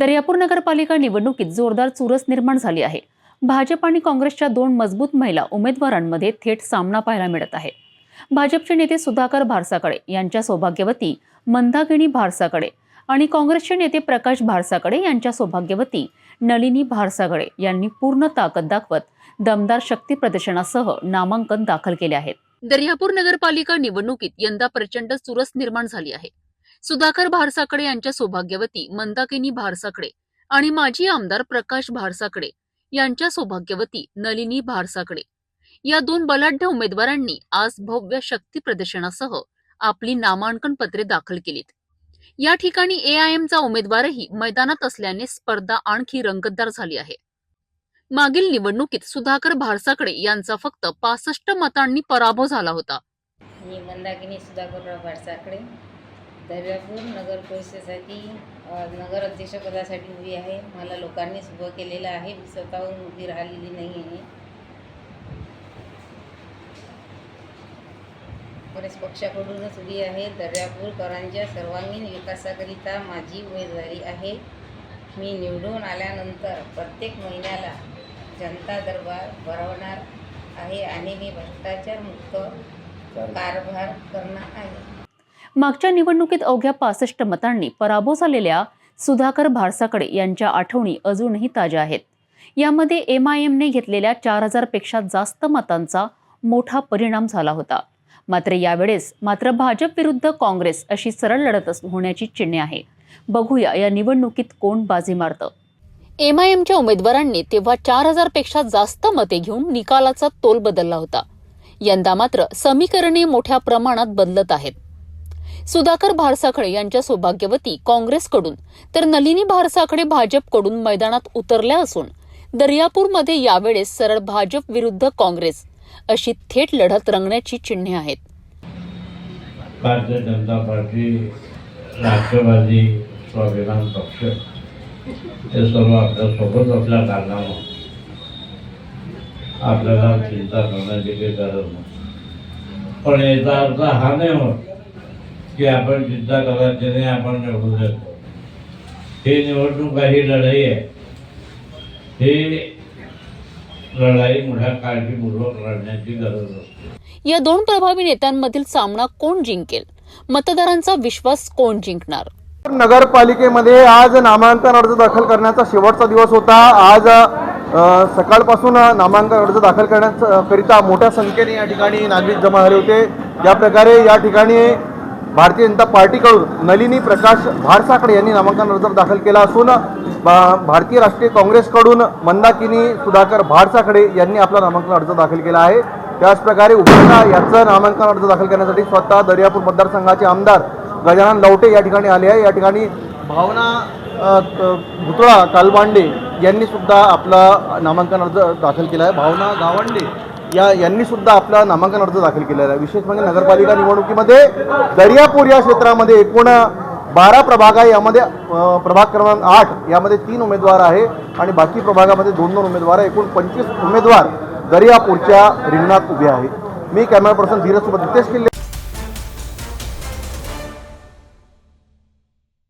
दर्यापूर नगरपालिका निवडणुकीत जोरदार चुरस निर्माण झाली आहे. भाजप आणि काँग्रेसच्या दोन मजबूत महिला उमेदवारांमध्ये थेट सामना पाहायला मिळत आहे. भाजपचे नेते सुधाकर भारसाकडे यांच्या सौभाग्यवती मंदाकिनी भारसाकडे आणि काँग्रेसचे नेते प्रकाश भारसाकडे यांच्या सौभाग्यवती नलिनी भारसाकडे यांनी पूर्ण ताकद दाखवत दमदार शक्ती प्रदर्शनासह नामांकन दाखल केले आहेत. दर्यापूर नगरपालिका निवडणुकीत यंदा प्रचंड चुरस निर्माण झाली आहे. सुधाकर भारसाकडे यांच्या सौभाग्यवती मंदाकिनी भारसाकडे आणि माजी आमदार प्रकाश भारसाकडे यांच्या सौभाग्यवती नलिनी भारसाकडे. या दोन बलाढ्य उमेदवारांनी आज भव्य शक्ती प्रदर्शनासह आपली नामांकन पत्रे दाखल केलीत. या ठिकाणी एआयएमचा उमेदवारही मैदानात असल्याने स्पर्धा आणखी रंगतदार झाली आहे. मागील निवडणुकीत सुधाकर भारसाकडे यांचा फक्त पासष्ट मतांनी पराभव झाला होता. मी मंदाकिनी सुधाकरराव भारसाकडे. दर्यापूर नगर परिषदेसाठी नगर अध्यक्षपदासाठी उभी आहे. मला लोकांनीच उभं केलेलं आहे. मी स्वतःहून उभी राहिलेली नाही आहे काँग्रेस पक्षाकडूनच उभी आहे. दर्यापूरकरांच्या सर्वांगीण विकासाकरिता माझी उमेदवारी आहे. मी निवडून आल्यानंतर प्रत्येक महिन्याला जनता दरबार भरवणार आहे आणि मी भ्रष्टाचार मुक्त कारभार करणार आहे. मागच्या निवडणुकीत अवघ्या पासष्ट मतांनी पराभव झालेल्या सुधाकर भारसाकडे यांच्या आठवणी अजूनही ताज्या आहेत. यामध्ये एम आय एमने घेतलेल्या चार हजारपेक्षा जास्त मतांचा मोठा परिणाम झाला होता. मात्र यावेळेस मात्र भाजप विरुद्ध काँग्रेस अशी सरळ लढत होण्याची चिन्हे आहे. बघूया या निवडणुकीत कोण बाजी मारतं. एम आय एमच्या उमेदवारांनी तेव्हा चार हजारपेक्षा जास्त मते घेऊन निकालाचा तोल बदलला होता. यंदा मात्र समीकरणे मोठ्या प्रमाणात बदलत आहेत. सुधाकर भारसाखळे यांच्या सौभाग्यवती काँग्रेसकडून तर नलिनी भारसाखळे भाजपकडून मैदानात उतरल्या असून दर्यापूरमध्ये यावेळेस सरळ भाजप विरुद्ध काँग्रेस अशी थेट लढत रंगण्याची चिन्हे आहेत. भारतीय जनता पार्टी राष्ट्रवादी स्वाभिमान पक्ष हे सर्व आपल्यासोबत असल्या कारणामुळे आपल्याला चिंता करण्याची काही गरज नाही. पण याचा अर्थ हा नाही होत की आपण चिंता नाही आपण निवडून देतो. ही निवडणूक ही लढाई आहे. ही लढाई मोठ्या काळजीपूर्वक लढण्याची गरज असते. या दोन प्रभावी नेत्यांमधील सामना कोण जिंकेल? मतदारांचा विश्वास कोण जिंकणार? नगरपालिकेमध्ये आज नामांकन अर्ज दाखल करण्याचा शेवटचा दिवस होता. आज सकाळपासून नामांकन अर्ज दाखल करण्याकरिता मोठ्या संख्येने या ठिकाणी नागरिक जमा झाले होते. या प्रकारे या ठिकाणी भारतीय जनता पार्टीकडून नलिनी प्रकाश भारसाकडे यांनी नामांकन अर्ज दाखल केला असून भारतीय राष्ट्रीय काँग्रेसकडून मंदाकिनी सुधाकर भारसाकडे यांनी आपला नामांकन अर्ज दाखल केला आहे. त्याचप्रकारे उपेंद्रा याचं नामांकन अर्ज दाखल करण्यासाठी स्वतः दर्यापूर मतदारसंघाचे आमदार गजानन लवटे या ठिकाणी आले आहे. या ठिकाणी भावना भुतळा कालबांडे यांनी सुद्धा आपला नामांकन अर्ज दाखल केला आहे. भावना गावंडे या यांनी सुद्धा आपला नामांकन अर्ज दाखल केलेला आहे. विशेष म्हणजे नगरपालिका निवडणुकीमध्ये दर्यापूर या क्षेत्रामध्ये एकूण बारा प्रभाग आहे यामध्ये प्रभाग क्रमांक आठ यामध्ये तीन उमेदवार आहे आणि बाकी प्रभागामध्ये दोन दोन उमेदवार आहे. एकूण पंचवीस उमेदवार दर्यापूरच्या रिंगणात उभे आहेत. मी कॅमेरा पर्सन धीरज सोबत नितेश किल्ले.